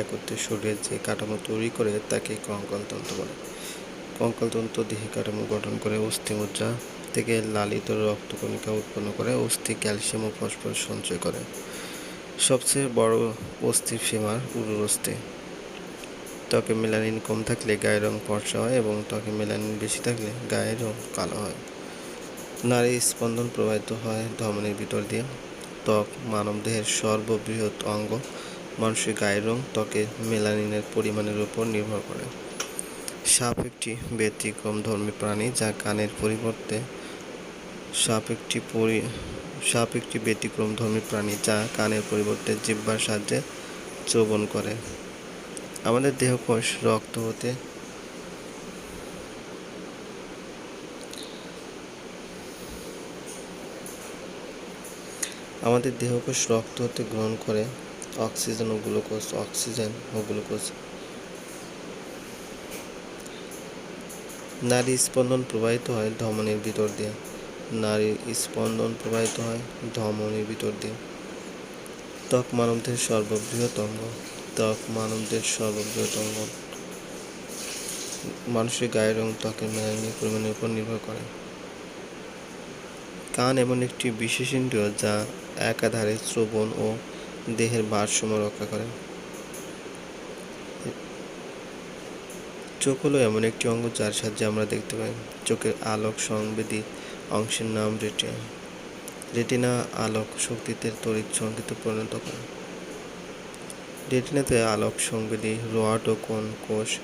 একত্রে শরীরের যে কাঠামো তৈরি করে তাকে কঙ্কাল কঙ্কালতন্ত্র বলে। কঙ্কালতন্ত্র দেহে কাঠামো গঠন করে অস্থিমজ্জা থেকে লালিত রক্তকণিকা উৎপন্ন করে অস্থি ক্যালসিয়াম ও ফসফরাস সঞ্চয় করে। সবচেয়ে বড় অস্থির ফিমার উরুর অস্থি। ত্বকে মেলানিন কম থাকলে গায়ের রং ফর্সা হয় এবং ত্বকে মেলানিন বেশি থাকলে গায়ের রং কালো হয়। নারী স্পন্দন প্রবাহিত হয় ধমনীর ভিতর দিয়ে। ত্বক মানবদেহের সর্ববৃহৎ অঙ্গ মানুষের গায়ের রং ত্বকে মেলানিনের পরিমাণের উপর নির্ভর করে। সাপ একটি ব্যতিক্রম ধর্মী প্রাণী যা কানের পরিবর্তে সাপ একটি পরি, সাপ একটি ব্যতিক্রম ধর্মী প্রাণী যা কানের পরিবর্তে জিহ্বার সাহায্যে চোবন করে। আমাদের দেহকোষ রক্ত হতে আমাদের দেহকোষ রক্ত হতে গ্রহণ করে অক্সিজেন ও গ্লুকোজ, অক্সিজেন ও গ্লুকোজ। নারী স্পন্দন প্রবাহিত হয় ধমনীর ভিতর দিয়ে। নারীর স্পন্দন প্রবাহিত হয় ধমনীর ভিতর দিয়ে। ত্বক মানবদের সর্ববৃহৎ অঙ্গ। ত্বক মানবদের সর্ববৃহৎ অঙ্গ। মানুষের গায়ের রং ত্বকের মেলানিনের পরিমাণের উপর নির্ভর করে। কান এমন একটি বিশেষ ইন্দ্রিয় যা একাধারে শ্রবণ ও দেহের ভারসাম্য রক্ষা করে। চোখ হলো এমন একটি অঙ্গ যার সাহায্যে আমরা দেখতে পাই। চোখের আলোক সংবেদী অংশের নাম রেটিনা। রেটিনা আলোক শক্তিতে তড়িৎ সংকেতে পরিণত করে। রেটিনাতে আলোক সংবেদী রড ও কোন কোষ,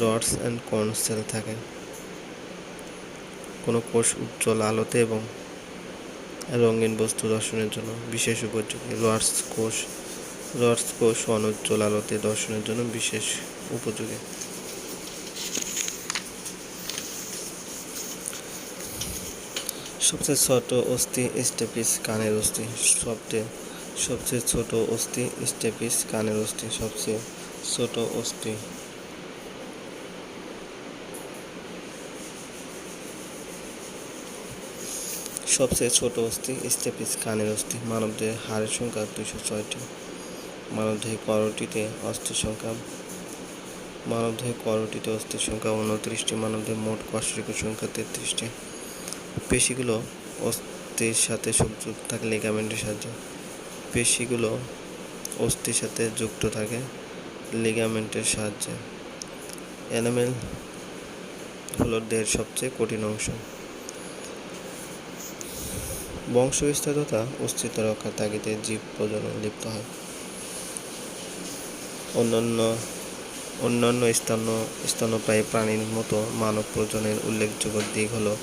রডস অ্যান্ড কোন সেল থাকে। কোনো কোষ উজ্জ্বল আলোতে এবং রঙিন বস্তু দর্শনের জন্য, বিশেষ উপযোগী রডস কোষ রডস কোষ অনুজ্জ্বল আলোতে দর্শনের জন্য বিশেষ উপযোগী। সবচেয়ে ছোট অস্থি স্টেপিস কানের অস্থি, সবচেয়ে সবচেয়ে ছোট অস্থি স্টেপিস কানের অস্থি, সবচেয়ে ছোট অস্থি সবচেয়ে ছোট অস্থি স্টেপিস কানের অস্থি। মানবদেহে হাড়ের সংখ্যা দুশো ছয়টি। মানবদেহে করটিতে অস্থির সংখ্যা মানবদেহে করটিতে অস্থির সংখ্যা উনত্রিশটি, মানবদেহে মোট কষ্টরিকের সংখ্যা তেত্রিশটি। পেশিগুলো অস্থির সাথে সংযুক্ত থাকে লিগামেন্টের সাহায্যে। পেশিগুলো অস্থির সাথে যুক্ত থাকে লিগামেন্টের সাহায্যে। এনামেল হলো দেহের সবচেয়ে কঠিন অংশ। বংশবিস্তার তথা অস্তিত্ব রক্ষার তাগিদে জীব প্রজনন লিপ্ত হয়। অন্যান্য অন্যান্য স্তন্য স্তন্যপায়ী প্রাণীর মতো মানব প্রজনের উল্লেখযোগ্য দিক হল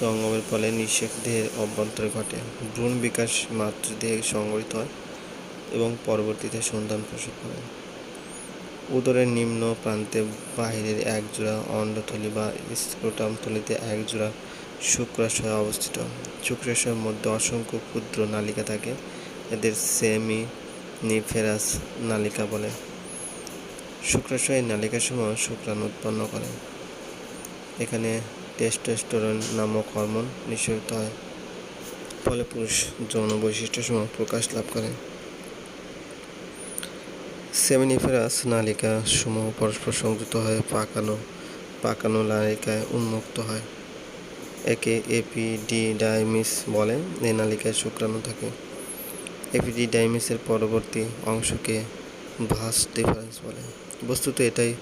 সঙ্গমের ফলে নিষেক দেহের অভ্যন্তরে ঘটে। ভ্রূণ বিকাশ মাতৃদেহে সংগঠিত হয় এবং পরবর্তীতে সন্তান প্রসব করে। উদরের নিম্ন প্রান্তে বাহিরের একজোড়া অন্ডথলি বা স্ক্রোটাম থলিতে একজোড়া শুক্রাশয় অবস্থিত। শুক্রাশয়ের মধ্যে অসংখ্য ক্ষুদ্র নালিকা থাকে। এদের সেমি নিফেরাস নালিকা বলে। শুক্রাশয়ের নালিকাসমূহ শুক্রাণু উৎপন্ন করে। এখানে টেস্টোস্টেরন নামক হরমোন নিঃসরিত হয়। ফলে পুরুষ যৌন বৈশিষ্ট্যসমূহ প্রকাশ লাভ করে। সেমিনিফেরাস নালিকা সমূহ পরস্পর সংযুক্ত হয়ে পাকানো পাকানো নালিকায় উন্মুক্ত হয়। একে এপিডিডাইমিস বলে। এই নালিকায় শুক্রাণু থাকে। এপিডিডাইমিসের পরবর্তী অংশকে ভাস ডিফারেন্স বলে। বস্তুত এটাই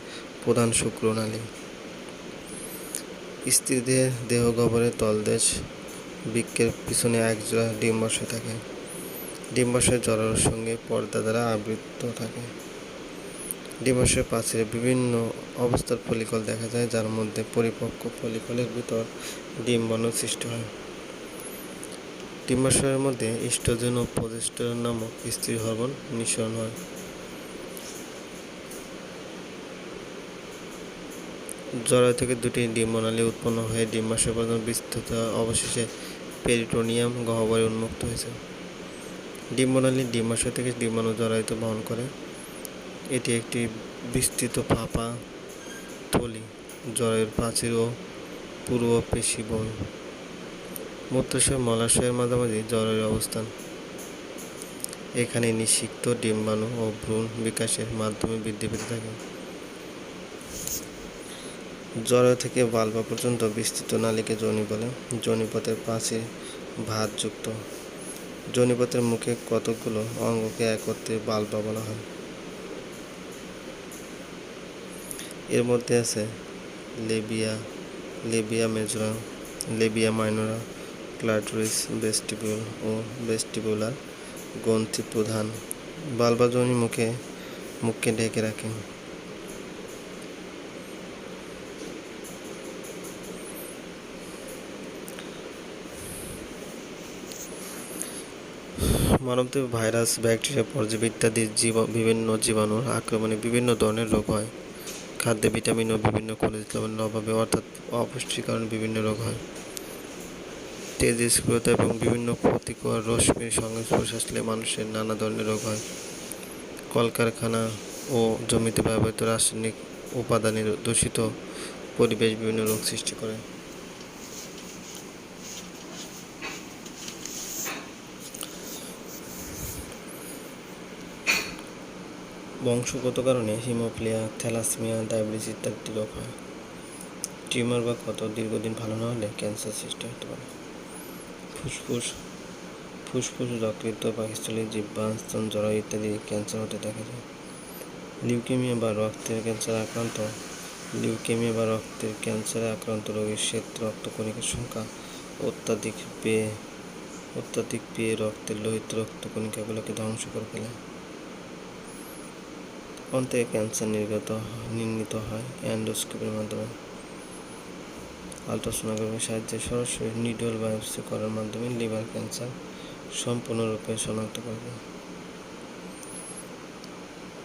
প্রধান শুক্রনালী স্ত্রীদের দেহ গহ্বরে তলদেশ, বৃক্ষের পিছনে একজোড়া ডিম্বাশয় থাকে। ডিম্বাশয় জরার সঙ্গে পর্দা দ্বারা আবৃত থাকে। ডিম্বাশয় প্রাচীরে বিভিন্ন অবস্থার ফলিকল দেখা যায়, যার মধ্যে পরিপক্ক ফলিকলের ভিতর ডিম্বাণু সৃষ্টি হয়। ডিম্বাশয়ের মধ্যে ইস্ট্রোজেন ও প্রজেস্টেরন নামক স্ত্রী হরমোন নিঃসরণ হয়। জরায়ু থেকে দুটি ডিম্বনালী উৎপন্ন হয়ে ডিম্বাশয় পর্যন্ত বিস্তৃত অবশেষে পেরিটোনিয়াম গহ্বরে উন্মুক্ত হয়েছে। ডিম্বনালী ডিম্বাশয় থেকে ডিম্বাণু জরায়ুতে বহন করে। এটি একটি বিস্তৃত ফাঁপা থলি জরায়ুর প্রাচীর ও পূর্ব পেশিবহুল মূত্রাশয় মলাশয়ের মাঝামাঝি জরায়ুর অবস্থান। এখানে নিষিক্ত ডিম্বাণু ও ভ্রূণ বিকাশের মাধ্যমে বৃদ্ধি পেতে থাকে। জরায়ু থেকে ভালভা পর্যন্ত বিস্তৃত নালীকে যোনি বলে যোনিপথের প্রাচীর ভাঁজযুক্ত। যোনিপথের মুখে কতকগুলো অঙ্গকে একত্রে ভালভা বলা হয়। এর মধ্যে আছে labia labia majora, labia minora, clitoris vestibule ও ভেস্টিবুলার গ্রন্থি প্রধান। বালবাজনী মুখে মুখকে ঢেকে রাখে। মানবদেহ, ভাইরাস, ব্যাকটেরিয়া, পরজীবী ইত্যাদি জীব, বিভিন্ন জীবাণুর আক্রমণে বিভিন্ন ধরনের রোগ হয়। খাদ্যে ভিটামিন ও বিভিন্ন খনিজ লবণের অভাবে অর্থাৎ অপুষ্টির কারণে বিভিন্ন রোগ হয়। তেজস্ক্রিয়তা এবং বিভিন্ন ক্ষতিকর রশ্মির সংস্পর্শ আসলে মানুষের নানা ধরনের রোগ হয়। কলকারখানা ও জমিতে ব্যবহৃত রাসায়নিক উপাদানের দূষিত পরিবেশ বিভিন্ন রোগ সৃষ্টি করে। বংশগত কারণে হিমোফিলিয়া থ্যালাসমিয়া, ডায়াবেটিস ইত্যাদি রোগ হয়। টিউমার বা ক্ষত দীর্ঘদিন ভালো না হলে ক্যান্সার সৃষ্টি হতে পারে। ফুসফুস ফুসফুস যকৃত পাকিস্তানি জিব্বা স্তন জরায়ু ইত্যাদি ক্যান্সার হতে দেখা যায়। লিউকেমিয়া বা রক্তের ক্যান্সার আক্রান্ত, লিউকেমিয়া বা রক্তের ক্যান্সারে আক্রান্ত রোগীর শ্বেত রক্তকণিকার সংখ্যা অত্যাধিক পেয়ে অত্যাধিক পেয়ে রক্তের লোহিত রক্তকণিকাগুলোকে ধ্বংস করে ফেলে। অন্তে ক্যান্সার নির্গত নির্মিত হয় অ্যান্ডোস্কোপির মাধ্যমে। আলট্রাসোনোগ্রাফির সাহায্যে সরাসরি নিডল বায়োপসি করার মাধ্যমে লিভার ক্যান্সার সম্পূর্ণরূপে শনাক্ত করা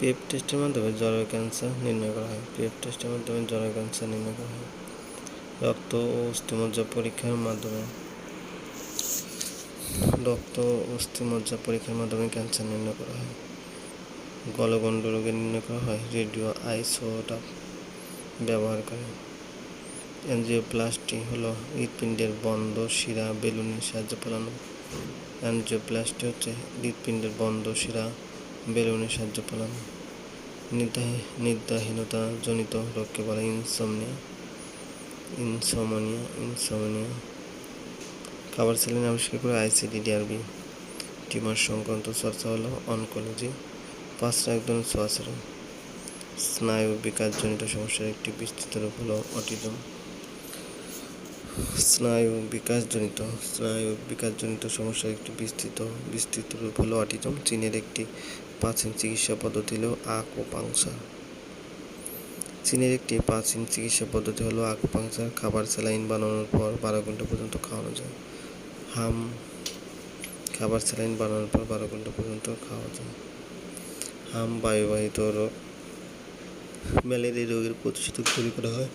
পেপ টেস্টের মাধ্যমে জরায়ু ক্যান্সার নির্ণয় করা হয়। পেপ টেস্টের মাধ্যমে জরায়ু ক্যান্সার নির্ণয় করা হয়। রক্ত ও অস্থিমজ্জা পরীক্ষার মাধ্যমে। রক্ত অস্থিমজ্জা পরীক্ষার মাধ্যমে ক্যান্সার নির্ণয় করা হয়। গলগণ্ড রোগের নির্ণয় করা হয়। রেডিও আইসোটাপ ব্যবহার করে অ্যানজিওপ্লাস্টি হলো হৃৎপিণ্ডের বন্ধ, শিরা, বেলুনের সাহায্যে ফেলানো অ্যানজিওপ্লাস্টি হচ্ছে হৃৎপিণ্ডের বন্ধ, শিরা, বেলুনের সাহায্যে ফেলানো নিদ্রাহীনতা জনিত রোগকে বলে ইনসমনিয়া। Insomnia insomnia. খাবার সেলিন আবিষ্কার করে আইসিডিডিআরবি। টিউমার সংক্রান্ত চর্চা হলো অনকোলজি। পাঁচটা একদম ছোঁয়াচেরা স্নায়ু বিকাশজনিত সমস্যার একটি বিস্তৃত রূপ হলো অটিজম। স্নায়ু বিকাশজনিত স্নায়ু বিকাশজনিত সমস্যার একটি বিস্তৃত বিস্তৃত রূপ হলো অটিজম, চীনের একটি প্রাচীন চিকিৎসা পদ্ধতি হলো আকোপাংচার চীনের একটি প্রাচীন চিকিৎসা পদ্ধতি হলো আকোপাংচার খাবার স্যালাইন বানানোর পর বারো ঘণ্টা পর্যন্ত খাওয়ানো যায়। হাম, খাবার স্যালাইন বানানোর পর বারো ঘণ্টা পর্যন্ত খাওয়া যায়। হাম বায়ুবাহিত রোগ ম্যালেরিয়া রোগের প্রতিষেধক তৈরি করা হয়।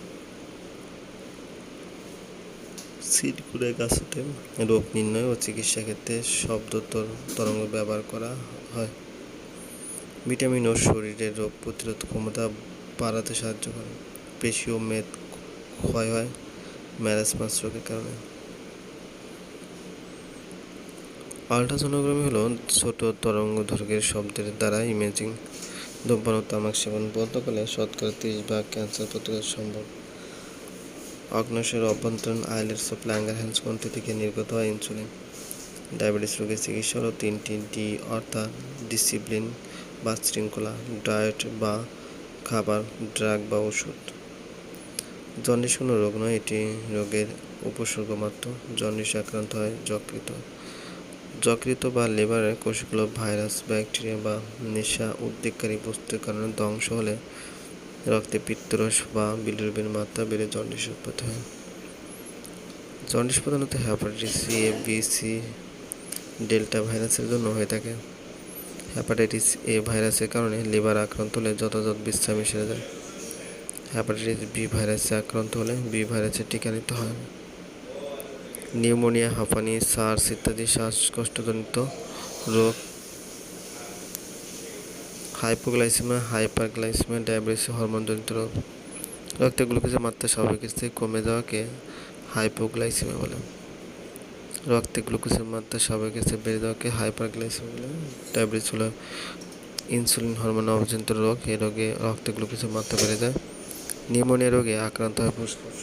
সিটকুড়ে গাছতে রোগ নির্ণয় ও চিকিৎসা ক্ষেত্রে শব্দ তরঙ্গ ব্যবহার করা হয়। ভিটামিন ও শরীরের রোগ প্রতিরোধ ক্ষমতা বাড়াতে সাহায্য করে। পেশি ও মেদ ক্ষয় হয় ম্যারাসমাস রোগের কারণে। আল্ট্রাসোনোগ্রাফি হলো ছোট তরঙ্গ দৈর্ঘ্যের শব্দের দ্বারা ইমেজিং ধূমপান তামাক সেবন বন্ধ করলে শতকরা তিরিশ ভাগ ক্যান্সার প্রতিরোধ সম্ভব। অগ্নাশয়ের অভ্যন্তরীণ আইলেটস ও ল্যাঙ্গারহ্যান্স গ্রন্থি থেকে নির্গত হয় ইনসুলিন। ডায়াবেটিস রোগের চিকিৎসা হলো তিনটি ডি অর্থাৎ ডিসিপ্লিন বা শৃঙ্খলা ডায়েট বা খাবার, ড্রাগ বা ওষুধ। জন্ডিস কোনো রোগ নয়, এটি রোগের উপসর্গ মাত্র জন্ডিস আক্রান্ত হয় যকৃত যকৃত বা লিভারের কোষগুলো ভাইরাস, ব্যাকটেরিয়া বা নেশা উদ্বেগকারী বস্তুর কারণে ধ্বংস হলে রক্তে পিত্তরস বা বিলিরুবিন মাত্রা বেড়ে জন্ডিস উৎপত্তি হয়। জন্ডিস প্রধানত hepatitis C A B C delta ভাইরাসের জন্য হয়ে থাকে। হ্যাপাটাইটিস এ ভাইরাসের কারণে লিভার আক্রান্ত হলে যথাযথ বিশ্রামে সেরে যায়। হ্যাপাটাইটিস বি ভাইরাসে আক্রান্ত হলে বি ভাইরাসের টিকা নিতে হয়। নিউমোনিয়া, হাঁপানি, সার্স ইত্যাদি শ্বাসকষ্টজনিত রোগ হাইপোগ্লাইসিমিয়া হাইপারগ্লাইসিমিয়া ডায়াবেটিস, হরমোনজনিত রোগ। রক্তে গ্লুকোজের মাত্রা স্বাভাবিকের থেকে কমে যাওয়াকে হাইপোগ্লাইসিমিয়া বলে। রক্তে গ্লুকোজের মাত্রা স্বাভাবিক কাছে বেড়ে দেওয়াকে হাইপারগ্লাইসেমিয়া ডায়াবেটিস হলো ইনসুলিন হরমোন অভাবজনিত রোগ, এই রোগে রক্তে গ্লুকোজের মাত্রা বেড়ে যায়, নিউমোনিয়া রোগে আক্রান্ত হয় ফুসফুস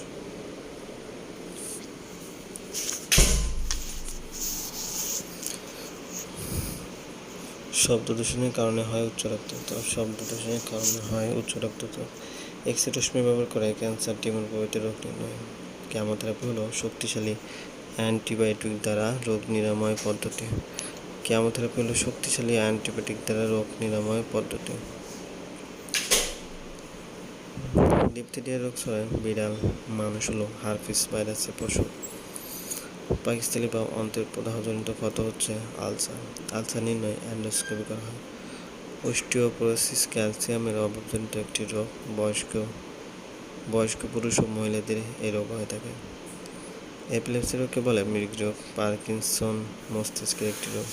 শব্দ দূষণের কারণে হয় উচ্চ রক্তচাপ শব্দ দূষণের কারণে হয় উচ্চ রক্তচাপ। এক্সরে রশ্মি ব্যবহার করে ক্যান্সার টিউমার প্রভৃতি রোগ নির্ণয়। কেমোথেরাপি হলো শক্তিশালী অ্যান্টিবায়োটিক দ্বারা রোগ নিরাময় পদ্ধতি। কেমোথেরাপি হলো শক্তিশালী অ্যান্টিবায়োটিক দ্বারা রোগ নিরাময় পদ্ধতি। ডিপথেরিয়া রোগ ছড়ায়, বিড়াল, মানুষ হলো হারপিস ভাইরাসের পশু পাকিস্তানি বা অন্ত্রের প্রদাহজনিত ক্ষত হচ্ছে আলসার। আলসার নির্ণয় অ্যান্ডোস্কোপি করা হয়। অস্টিওপোরোসিস ক্যালসিয়ামের অভাবজনিত একটি রোগ। বয়স্ক বয়স্ক পুরুষ ও মহিলাদের এই রোগ হয়ে থাকে। এপিলেপসি রোগকে বলে মৃগ রোগ। পার্কিনসন মস্তিষ্কের একটি রোগ।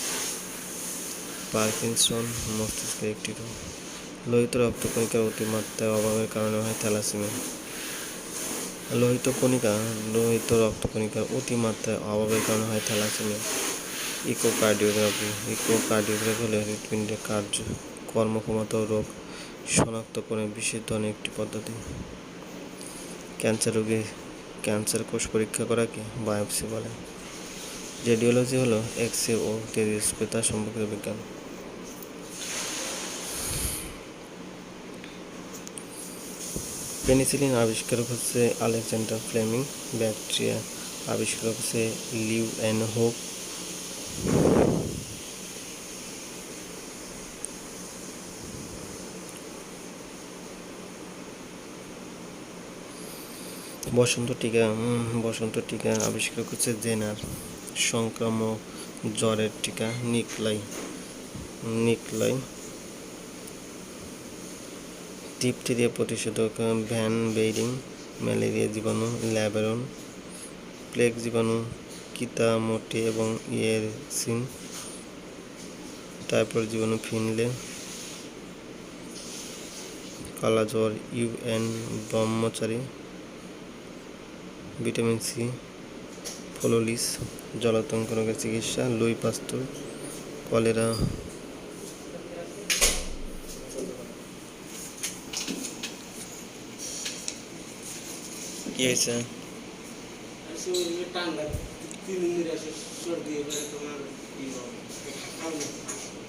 পার্কিনসন মস্তিষ্কের একটি রোগ। লোহিত রক্তকণিকার অতিমাত্রায় অভাবের কারণে হয় থ্যালাসেমিয়া। লোহিত কণিকা, লোহিত রক্ত রক্তকণিকার অতিমাত্রায় অভাবের কারণে হয় থ্যালাসেমিয়া। ইকোকার্ডিওগ্রাফি। ইকোকার্ডিওগ্রাফি হলে হৃৎপিণ্ডের কার্য কর্মক্ষমতা ও রোগ শনাক্তকরণের বিশেষ ধরনের একটি পদ্ধতি। ক্যান্সার রোগী ক্যান্সার কোষ পরীক্ষা করাকে বায়োপসি বলে। রেডিওলজি হলো এক্স ও তেজস্ক্রিয়তা সম্পর্কিত বিজ্ঞান। পেনিসিলিন আবিষ্কারক হচ্ছে আলেকজান্ডার ফ্লেমিং, ব্যাকটেরিয়া আবিষ্কারক হচ্ছে লিউ অ্যান্ড হোক বসন্ত টিকা বসন্ত টিকা আবিষ্কার করছে জেনার সংক্রামক জ্বরের টিকা, নিকলাই নিকলাই। ডিপথেরিয়া প্রতিষেধক ভ্যান বেইরিং, ম্যালেরিয়া জীবাণু, ল্যাবেরন, প্লেগ জীবাণু কিতামোটি এবং ইয়েরসিন টাইপয়েড জীবাণু, Finlay, কালাজ্বর, U N, Brahmachari, vitamin C, ফ্লোলিস, জলাতঙ্ক রোগের চিকিৎসা লুই পাস্তুর কলেরা কি হয়েছে আসে ওই যে ঠান্ডা তিন দিন আসে সর্দি এবারে তোমার ই হবে, খাও না।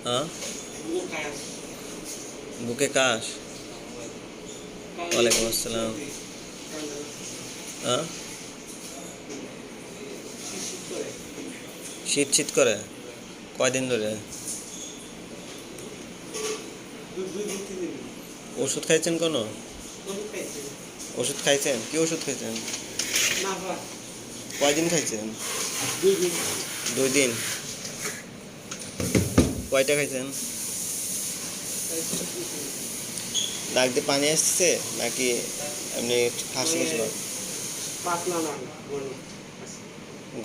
হ্যাঁ বুক কাশ ওয়ালাইকুম আসসালাম। হ্যাঁ শীত। শীত করে কয়দিন ধরে। ওষুধ খাইছেন কোনো ওষুধ খাইছেন? কি ওষুধ খাইছেন? কয়দিন খাইছেন? দুই দিন। কয়টা খাইছেন? খাইছে নাক দিয়ে পানি আসছে নাকি এমনি ফাঁসি গেছিল পাতলা না, ঘন।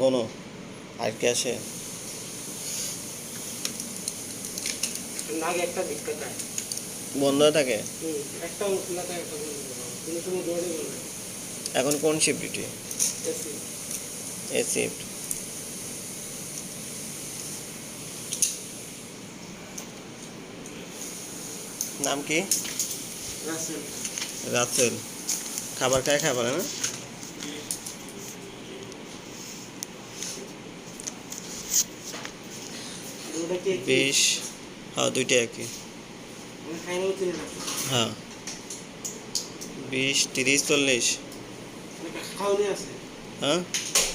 গনো আর কি আসে। বন্ধ থাকে? একটা এখন কোন শিফট ডিউটি এ শিফট নাম কি? রাসেল। খাবার খায় খাবার না বিশ। হ্যাঁ দুইটা একই। হ্যাঁ। বিশ তিরিশ চল্লিশ। খাওনি হ্যাঁ?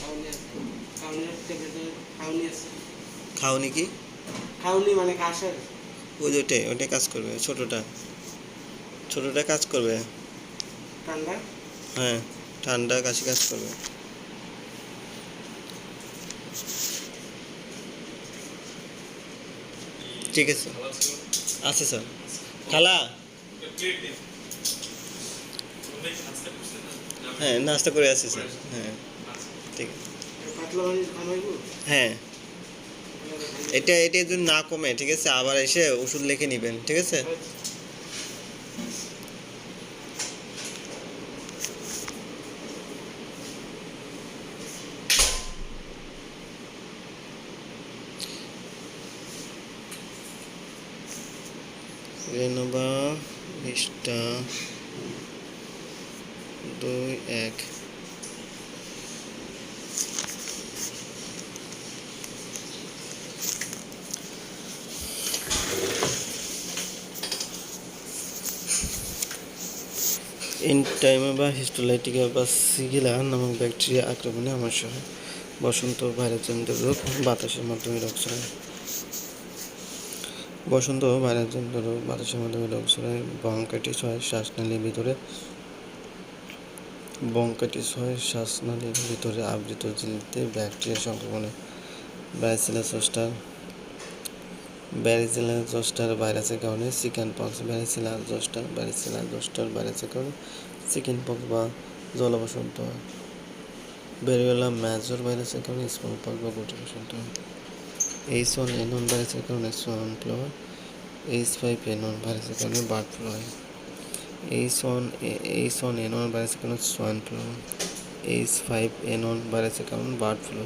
খাওনি আছে। খাওনির ট্যাবলেটে খাওনি আছে। খাওনি কি? খাওনি মানে কাশের ওই যে ওটাই ওটাই কাজ করবে ছোটোটা। ছোটোটা কাজ করবে। ঠান্ডা? হ্যাঁ ঠান্ডা কাশি কাজ করবে। ঠিক আছে। আছে স্যার। খালা? হ্যাঁ নাস্তা করে আসি, স্যার। হ্যাঁ ঠিক। হ্যাঁ। এটা এটা যদি না কমে, ঠিক আছে, আবার এসে ওষুধ লিখে নেবেন, ঠিক আছে? দুই এক ইনটাইমা বা হিস্টোলাইটিকা বা সিগিলা নামক ব্যাকটেরিয়া আক্রমণে আমার সহ বসন্ত ভাইরাসজনিত রোগ বাতাসের মাধ্যমে রোগ ছড়ায়। বসন্ত ভাইরাসজনিত রোগ বাতাসের মাধ্যমে রোগ ছড়ায় বঙ্কাইটিস হয় শ্বাসনালীর ভিতরে বঙ্কাইটিস হয় শ্বাসনালীর ভিতরে আবৃত ঝিল্লিতে ব্যাকটেরিয়া সংক্রমণে ব্যারিসিলা জোস্টার ব্যারিসিলা জোস্টার ভাইরাসের কারণে chicken pox varicella zoster varicella zoster ভাইরাসের কারণে চিকেন পক্স বা জলবসন্ত হয়। ভেরিওলা ম্যাজর ভাইরাসের কারণে স্মল পক্স বা গুটি বসন্ত হয়। এইচ ওয়ান এন ওয়ান ভাইরাসের কারণে সোয়ান ফ্লু হয়। এইচ ফাইভ এন ওয়ান ভাইরাসের কারণে বার্ড ফ্লু হয়। H one H one N one ভাইরাসের কারণে swine flu H five N one ভাইরাসের কারণে বার্ড ফ্লু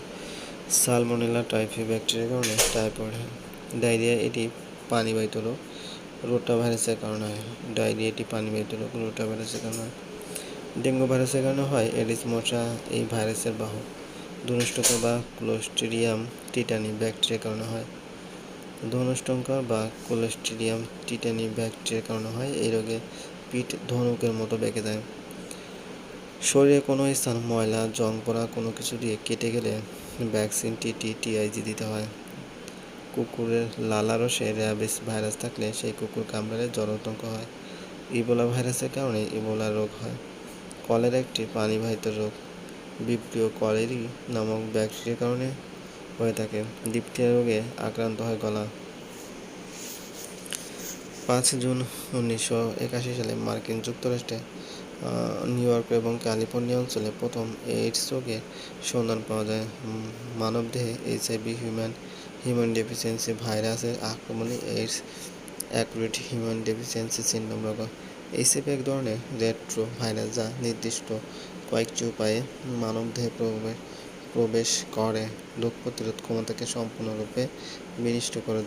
সালমোনেলা টাইফি ব্যাকটেরিয়ার কারণে টাইফয়েড হয় ডায়রিয়া এটি পানিবাহিত রোগ। রোটা ভাইরাসের কারণে হয়। ডায়রিয়া এটি পানিবাহিত রোগ। রোটা ভাইরাসের কারণে হয়। ডেঙ্গু ভাইরাসের কারণে হয়। এডিস মশা এই ভাইরাসের বাহক। ধনুষ্টঙ্কা বা ক্লোস্ট্রিডিয়াম টিটানি ব্যাকটেরিয়ার কারণে হয়। ধনুষ্টঙ্কা বা কোলেস্ট্রিডিয়াম টিটানি ব্যাকটেরিয়ার কারণে হয়। এই রোগে পিঠ ধনুকের মতো বেঁকে যায় শরীরে কোনো স্থান ময়লা জং পড়া কোনো কিছু দিয়ে কেটে গেলে ভ্যাকসিন, টিটি, টিআইজি দিতে হয়। কুকুরের লালারসে র্যাবিস ভাইরাস থাকলে সেই কুকুর কামড়ালে জলাতঙ্ক হয়। ইবোলা ভাইরাসের কারণে ইবোলা রোগ হয়। কলের একটি পানিবাহিত রোগ। বিপ্রিয় কলেরি নামক ব্যাকটেরিয়ার কারণে হয়ে থাকে। ডিপথিয়া রোগে আক্রান্ত হয় গলা। পাঁচ জুন উনিশশো একাশি সালে মার্কিন যুক্তরাষ্ট্রে নিউ ইয়র্ক এবং ক্যালিফোর্নিয়া অঞ্চলে প্রথম এইডস রোগের সন্ধান পাওয়া যায়। মানবদেহে এইচআইভি, হিউম্যান হিউম্যান ডেফিসিয়েন্সি ভাইরাসের আক্রমণে AIDS accurate human deficiency syndrome রোগ এইচআইভি এক ধরনের রেট্রো ভাইরাস যা নির্দিষ্ট কয়েকটি উপায়ে মানবদেহে প্রবেশ প্রবেশ করে। রোগ প্রতিরোধ ক্ষমতাকে সম্পূর্ণরূপে বিনষ্ট করে